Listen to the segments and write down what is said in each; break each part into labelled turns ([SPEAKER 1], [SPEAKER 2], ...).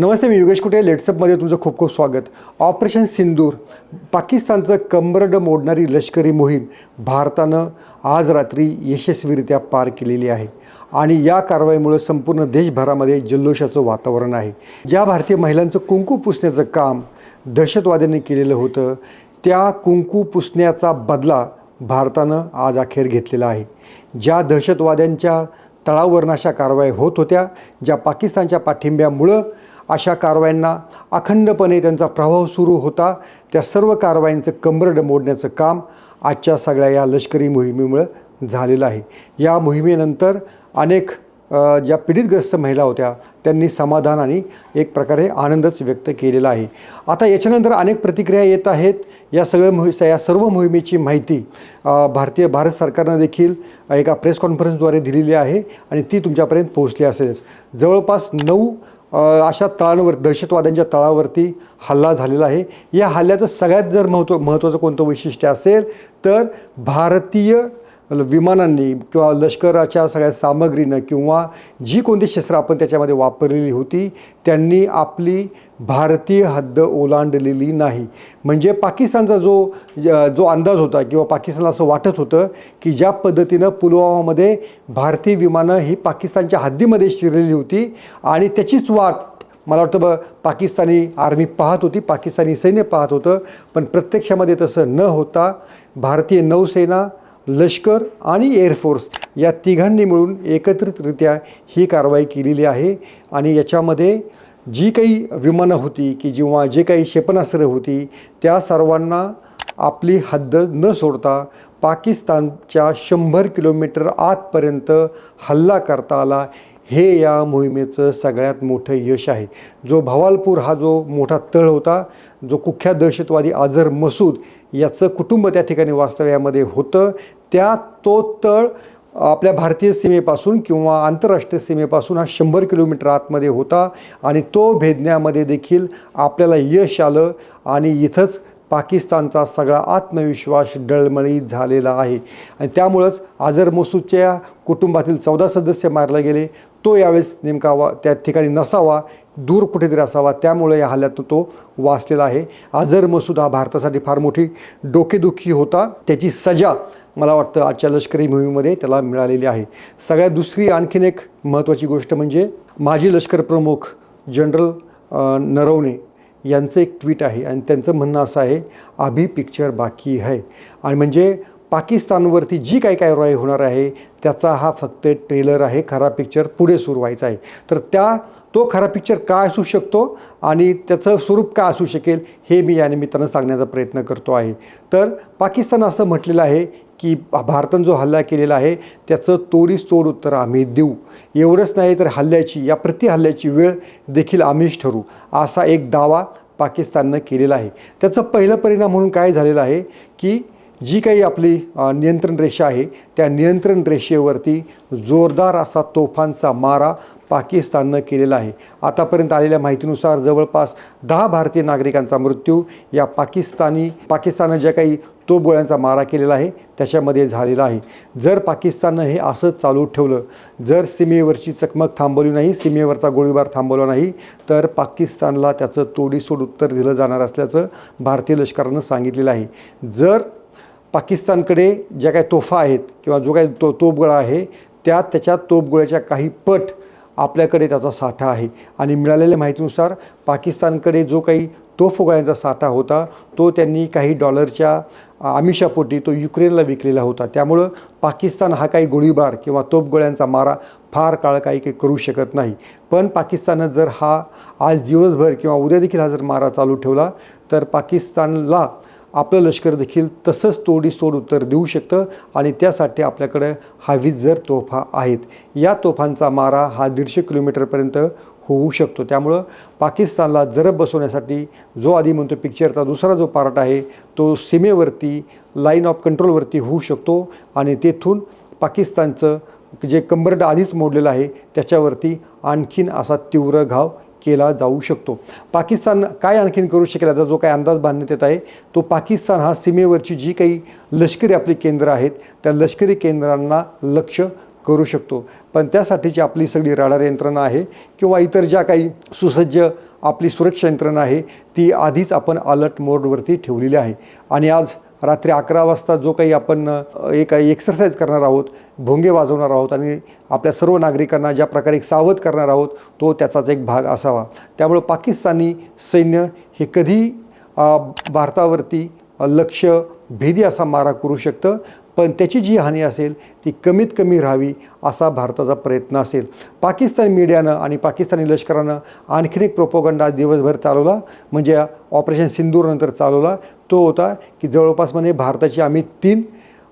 [SPEAKER 1] नमस्ते मी योगेश कुटे. लेट्सअपमध्ये तुमचं खूप खूप स्वागत. ऑपरेशन सिंदूर. पाकिस्तानचं कंबरड मोडणारी लष्करी मोहीम भारतानं आज रात्री यशस्वीरित्या पार केलेली आहे. आणि या कारवाईमुळे संपूर्ण देशभरामध्ये जल्लोषाचं वातावरण आहे. ज्या भारतीय महिलांचं कुंकू पुसण्याचं काम दहशतवाद्यांनी केलेलं होतं त्या कुंकू पुसण्याचा बदला भारतानं आज अखेर घेतलेला आहे. ज्या दहशतवाद्यांच्या तळावरून अशा कारवाई होत होत्या ज्या पाकिस्तानच्या पाठिंब्यामुळं अशा कारवायांना अखंडपणे त्यांचा प्रभाव सुरू होता. त्या सर्व कारवाईंचं कंबरड मोडण्याचं काम आजच्या सगळ्या या लष्करी मोहिमेमुळं झालेलं आहे. या मोहिमेनंतर अनेक ज्या पीडितग्रस्त महिला होत्या त्यांनी समाधान आणि एक प्रकारे आनंदच व्यक्त केलेला आहे. आता याच्यानंतर अनेक प्रतिक्रिया येत आहेत. या सगळ्या मोहि या सर्व मोहिमेची माहिती भारतीय भारत सरकारनं देखील एका प्रेस कॉन्फरन्सद्वारे दिलेली आहे आणि ती तुमच्यापर्यंत पोहोचली असेलच. जवळपास नऊ अशा तळांवर दहशतवाद्यांच्या तळावरती हल्ला झालेला आहे. या हल्ल्याचं सगळ्यात जर महत्त्व महत्त्वाचं कोणतं वैशिष्ट्य असेल तर भारतीय विमानांनी किंवा लष्कराच्या सगळ्या सामग्रीनं किंवा जी कोणती शस्त्र आपण त्याच्यामध्ये वापरलेली होती त्यांनी आपली भारतीय हद्द ओलांडलेली नाही. म्हणजे पाकिस्तानचा जो जो अंदाज होता किंवा पाकिस्तानला असं वाटत होतं की ज्या पद्धतीनं पुलवामामध्ये भारतीय विमानं ही पाकिस्तानच्या हद्दीमध्ये शिरलेली होती आणि त्याचीच वाट मला वाटतं ब पाकिस्तानी आर्मी पाहत होती पाकिस्तानी सैन्य पाहत होतं पण प्रत्यक्षामध्ये तसं न होता भारतीय नौसेना लष्कर आणि एअरफोर्स या तिघांनी मिळून एकत्रितरित्या ही कारवाई केलेली आहे. आणि याच्यामध्ये जी काही विमानं होती की जेव्हा जे काही क्षेपणास्त्र होती त्या सर्वांना आपली हद्द न सोडता पाकिस्तानच्या शंभर किलोमीटर आतपर्यंत हल्ला करता आला. हे या मोहिमेचं सगळ्यात मोठं यश आहे. जो भवालपूर हा जो मोठा तळ होता जो कुख्यात दहशतवादी आझर मसूद याचं कुटुंब त्या ठिकाणी वास्तव्यामध्ये होतं. त्या तो तळ आपल्या भारतीय सीमेपासून किंवा आंतरराष्ट्रीय सीमेपासून हा शंभर किलोमीटर आतमध्ये होता आणि तो भेदण्यामध्ये देखील आपल्याला यश आलं आणि इथंच पाकिस्तानचा सगळा आत्मविश्वास डळमळी झालेला आहे. आणि त्यामुळंच आझर मसूदच्या कुटुंबातील चौदा सदस्य मारले गेले. तो यावेळेस नेमका वा त्या ठिकाणी नसावा दूर कुठेतरी असावा त्यामुळे या हल्ल्यातून तो वाचलेला आहे. आझर मसूद हा भारतासाठी फार मोठी डोकेदुखी होता. त्याची सजा मला वाटतं आजच्या लष्करी मोहिमेमध्ये त्याला मिळालेली आहे. सगळ्यात दुसरी आणखीन एक महत्त्वाची गोष्ट म्हणजे माजी लष्कर प्रमुख जनरल नरवणे यांचं एक ट्विट आहे आणि त्यांचं म्हणणं असं आहे अभी पिक्चर बाकी आहे आणि म्हणजे पाकिस्तानवरती जी काही कारवाई होणार आहे त्याचा हा फक्त ट्रेलर आहे खरा पिक्चर पुढे सुरू व्हायचा आहे. तर त्या तो खरा पिक्चर काय असू शकतो आणि त्याचं स्वरूप काय असू शकेल हे मी या निमित्तानं सांगण्याचा प्रयत्न करतो आहे. तर पाकिस्तान असं म्हटलेलं आहे की भारतानं जो हल्ला केलेला आहे त्याचं तोडीस तोड उत्तर आम्ही देऊ. एवढंच नाही तर हल्ल्याची या प्रति हल्ल्याची वेळ देखील आम्हीच ठरू असा एक दावा पाकिस्ताननं केलेला आहे. त्याचं पहिलं परिणाम म्हणून काय झालेलं आहे की जी काही आपली नियंत्रण रेषा आहे त्या नियंत्रण रेषेवरती जोरदार असा तोफांचा मारा पाकिस्ताननं केलेला आहे. आतापर्यंत आलेल्या माहितीनुसार जवळपास दहा भारतीय नागरिकांचा मृत्यू या पाकिस्तानी पाकिस्ताननं ज्या काही तोफगोळ्यांचा मारा केलेला आहे त्याच्यामध्ये झालेला आहे. जर पाकिस्ताननं हे असंच चालू ठेवलं जर सीमेवरची चकमक थांबवली नाही सीमेवरचा गोळीबार थांबवला नाही तर पाकिस्तानला त्याचं तोडीसोड उत्तर दिलं जाणार असल्याचं भारतीय लष्करानं सांगितलेलं आहे. जर पाकिस्तानकडे ज्या काही तोफा आहेत किंवा जो काही तो तोपगोळा आहे त्या त्याच्या तोपगोळ्याच्या काही पट आपल्याकडे त्याचा साठा आहे. आणि मिळालेल्या माहितीनुसार पाकिस्तानकडे जो काही तोफगोळ्यांचा साठा होता. तो त्यांनी काही डॉलरच्या आमिषापोटी तो युक्रेनला विकलेला होता. त्यामुळं पाकिस्तान हा काही गोळीबार किंवा तोफगोळ्यांचा मारा फार काळ काही काही करू शकत नाही. पण पाकिस्ताननं जर हा आज दिवसभर किंवा उद्या देखील हा जर मारा चालू ठेवला तर पाकिस्तानला आपलं लष्कर देखील तसंच तोडी सोड उत्तर देऊ शकतं आणि त्यासाठी आपल्याकडं हवीजर तोफा आहेत. या तोफांचा मारा हा दीडशे किलोमीटरपर्यंत होऊ शकतो. त्यामुळं पाकिस्तानला जरब बसवण्यासाठी जो आधी म्हणतो पिक्चरचा दुसरा जो पार्ट आहे तो सीमेवरती लाईन ऑफ कंट्रोलवरती होऊ शकतो आणि तेथून पाकिस्तानचं जे कंबरड आधीच मोडलेलं आहे त्याच्यावरती आणखीन असा तीव्र घाव केला जाऊ शकतो. पाकिस्तान काय आणखीन करू शकेल याचा जो काही अंदाज बांधण्यात येत आहे तो पाकिस्तान हा सीमेवरची जी काही लष्करी आपली केंद्र आहेत त्या लष्करी केंद्रांना लक्ष करू शकतो. पण त्यासाठीची आपली सगळी राडार यंत्रणा आहे किंवा इतर ज्या काही सुसज्ज आपली सुरक्षा यंत्रणा आहे ती आधीच आपण अलर्ट मोडवरती ठेवलेली आहे. आणि आज रात्री अकरा वाजता जो काही आपण एक एक्सरसाइज करणार आहोत भोंगे वाजवणार आहोत आणि आपल्या सर्व नागरिकांना ज्या प्रकारे एक सावध करणार आहोत तो त्याचाच एक भाग असावा. त्यामुळं पाकिस्तानी सैन्य हे कधी भारतावरती लक्ष भेदी असा मारा करू शकतं. पण त्याची जी हानी असेल ती कमीत कमी राहावी असा भारताचा प्रयत्न असेल. पाकिस्तान मीडियानं आणि पाकिस्तानी लष्करानं आणखीन एक प्रोपोगंडा दिवसभर चालवला म्हणजे ऑपरेशन सिंदूरनंतर चालवला. तो होता की जवळपास म्हणे भारताची आम्ही तीन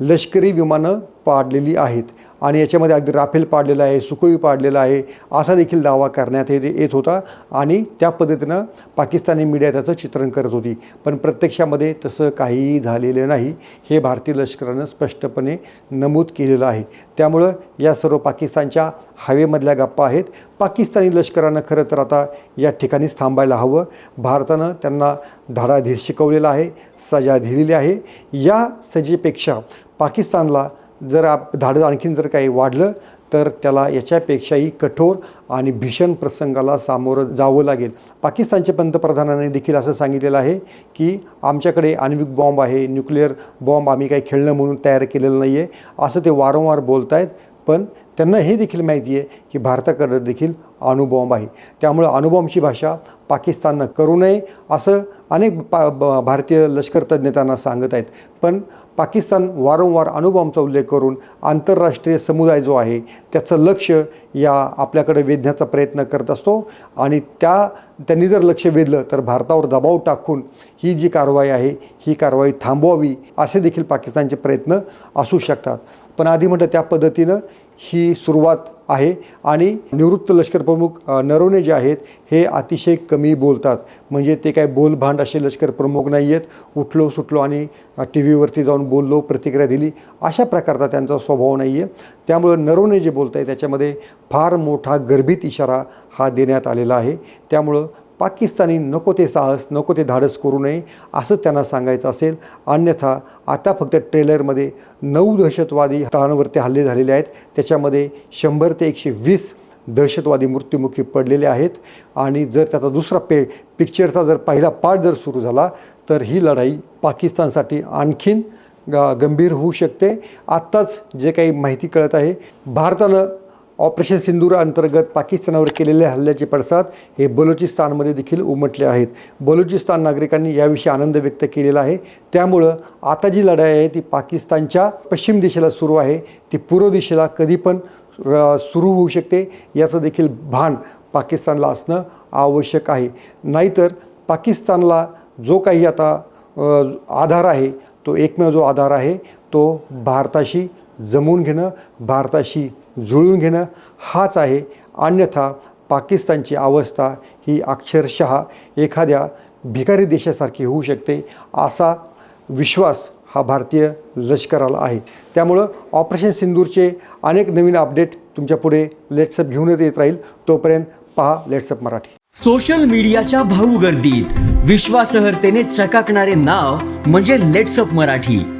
[SPEAKER 1] लष्करी विमानं पाडलेली आहेत. आणि याच्यामध्ये अगदी राफेल पाडलेला आहे सुखोई पाडलेला आहे असा देखील दावा करण्यात येत येत होता. आणि त्या पद्धतीनं पाकिस्तानी मीडिया त्याचं चित्रण करत होती. पण प्रत्यक्षामध्ये तसं काहीही झालेलं नाही हे भारतीय लष्करानं स्पष्टपणे नमूद केलेलं आहे. त्यामुळं या सर्व पाकिस्तानच्या हवेमधल्या गप्पा आहेत. पाकिस्तानी लष्करानं खरं तर आता या ठिकाणीच थांबायला हवं. भारतानं त्यांना धाडाधीर शिकवलेला आहे सजा दिलेली आहे. या सजेपेक्षा पाकिस्तानला जर आप धाडं आणखीन जर काही वाढलं तर त्याला याच्यापेक्षाही कठोर आणि भीषण प्रसंगाला सामोरं जावं लागेल. पाकिस्तानच्या पंतप्रधानांनी देखील असं सांगितलेलं आहे की आमच्याकडे आण्विक बॉम्ब आहे न्यूक्लिअर बॉम्ब आम्ही काही खेळणं म्हणून तयार केलेलं नाही आहे असं ते वारंवार बोलत आहेत पण त्यांना हे देखील माहिती आहे की भारताकडं देखील अणुबॉम्ब आहे. त्यामुळं अणुबॉम्बची भाषा पाकिस्ताननं करू नये असं अनेक पा ब- भारतीय लष्कर तज्ज्ञ त्यांना सांगत आहेत. पण पाकिस्तान वारंवार अणुबॉम्बचा उल्लेख करून आंतरराष्ट्रीय समुदाय जो आहे त्याचं लक्ष या आपल्याकडे वेधण्याचा प्रयत्न करत असतो. आणि त्या त्यांनी जर लक्ष वेधलं तर भारतावर दबाव टाकून ही जी कारवाई आहे ही कारवाई थांबवावी असे देखील पाकिस्तानचे प्रयत्न असू शकतात. पण आधी म्हटलं त्या पद्धतीनं ही सुरुवात आहे. आणि निवृत्त लष्कर प्रमुख नरवणे जे आहेत हे अतिशय कमी बोलतात. म्हणजे ते काय बोलभांड असे लष्कर प्रमुख नाही आहेत उठलो सुटलो आणि टी व्हीवरती जाऊन बोललो प्रतिक्रिया दिली. अशा प्रकारचा त्यांचा स्वभाव नाही आहे त्यामुळं नरवणे जे बोलत आहे त्याच्यामध्ये फार मोठा गर्भित इशारा हा देण्यात आलेला आहे. त्यामुळं पाकिस्तानी नको ते साहस नको ते धाडस करू नये असं त्यांना सांगायचं असेल. अन्यथा आता फक्त ट्रेलरमध्ये नऊ दहशतवादी तळांवरती हल्ले झालेले आहेत. त्याच्यामध्ये शंभर ते एकशे वीस दहशतवादी मृत्युमुखी पडलेले आहेत. आणि जर त्याचा दुसरा पे पिक्चरचा जर पहिला पार्ट जर सुरू झाला तर ही लढाई पाकिस्तानसाठी आणखीन ग गंभीर होऊ शकते. आत्ताच जे काही माहिती कळत आहे भारतानं ऑपरेशन सिंदूर अंतर्गत पाकिस्तानावर केलेल्या हल्ल्याचे पडसाद हे बलुचिस्तानमध्ये देखील उमटले आहेत. बलुचिस्तान नागरिकांनी याविषयी आनंद व्यक्त केलेला आहे. त्यामुळं आता जी लढाई आहे ती पाकिस्तानच्या पश्चिम दिशेला सुरू आहे. ती पूर्व दिशेला कधी पण सुरू होऊ शकते याचं देखील भान पाकिस्तानला असणं आवश्यक आहे. नाहीतर पाकिस्तानला जो काही आता आधार आहे तो एकमेव जो आधार आहे तो भारताशी जमवून घेणं भारताशी जुळून घेणं हाच आहे. अन्यथा पाकिस्तानची अवस्था ही अक्षरशः एखाद्या भिकारी देशासारखी होऊ शकते असा विश्वास हा भारतीय लष्कराला आहे. त्यामुळं ऑपरेशन सिंदूरचे अनेक नवीन अपडेट तुमच्यापुढे लेट्सअप घेऊनच येत राहील. तोपर्यंत पहा लेट्सअप मराठी.
[SPEAKER 2] सोशल मीडियाच्या भाऊ गर्दीत विश्वासार्हतेने चकाकणारे नाव म्हणजे लेट्सअप मराठी.